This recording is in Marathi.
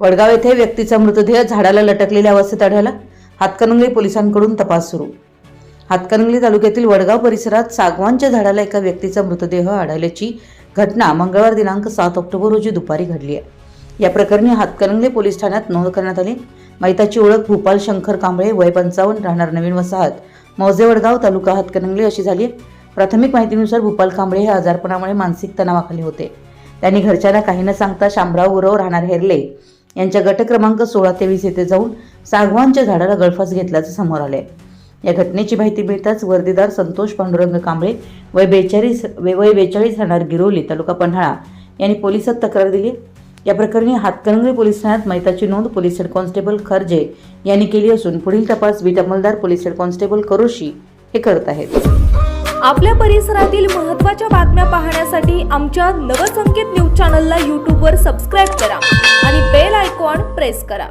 वडगाव येथे व्यक्तीचा मृतदेह झाडाला लटकलेल्या अवस्थेत आढळला. हातकणंगले पोलिसांकडून तपास सुरू. हातकणंगले तालुक्यातील वडगाव परिसरात सागवानच्या झाडाला एका व्यक्तीचा मृतदेह आढळल्याची घटना मंगळवार दिनांक सात ऑक्टोबर रोजी दुपारी घडली आहे. या प्रकरणी हातकणंगले पोलीस ठाण्यात नोंद करण्यात आली. मैताची ओळख भूपाल शंकर कांबळे वय पंचावन्न राहणार नवीन वसाहत. मौजे वडगाव तालुका हातकणंगले अशी झाली प्राथमिक माहितीनुसार भूपाल कांबळे हे आजारपणामुळे मानसिक तणावाखाली होते. त्यांनी घरच्यांना काही न सांगता शामराव गुरव राहणार हेरले. यांच्या गट क्रमांक सोळा तेवीस येथे जाऊन सागवानच्या झाडाला गळफास घेतल्याचं समोर आले या घटनेची माहिती मिळताच वर्दीदार संतोष पांडुरंग कांबळे वय बेचाळीस वय बेचाळीस राहणार गिरोली तालुका पन्हाळा यांनी पोलिसात तक्रार दिली. या प्रकरणी हातकणंगले पोलीस ठाण्यात मैताची नोंद पोलीस हेड कॉन्स्टेबल खर्जे यांनी केली असून पुढील तपास बीट अंमलदार पोलीस हेड कॉन्स्टेबल करोशी हे करत आहेत. आपल्या परिसरातील महत्त्वाच्या बातम्या पाहण्यासाठी आमच्या नवसंकेत न्यूज चॅनलला यूट्यूबवर सबस्क्राईब करा आणि बेल आयकॉन प्रेस करा.